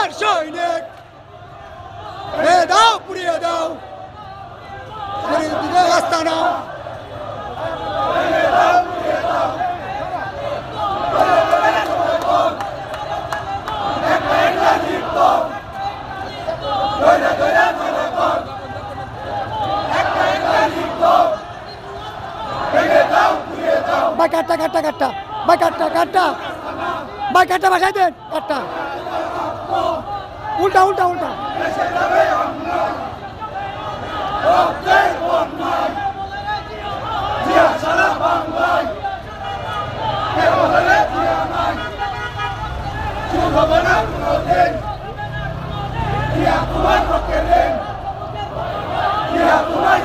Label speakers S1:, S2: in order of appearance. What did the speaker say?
S1: আমার সৈনিক রে দাও
S2: পুড়িয়ে দাও রাস্তা নাও বা কাটটা কাটটা কাটটা বা কাটটা কাটটা বা কাটটা বাসায় দেন কাটটা উল্টা উল্টা উল্টা।
S1: তোমার পক্ষে নেন তোমার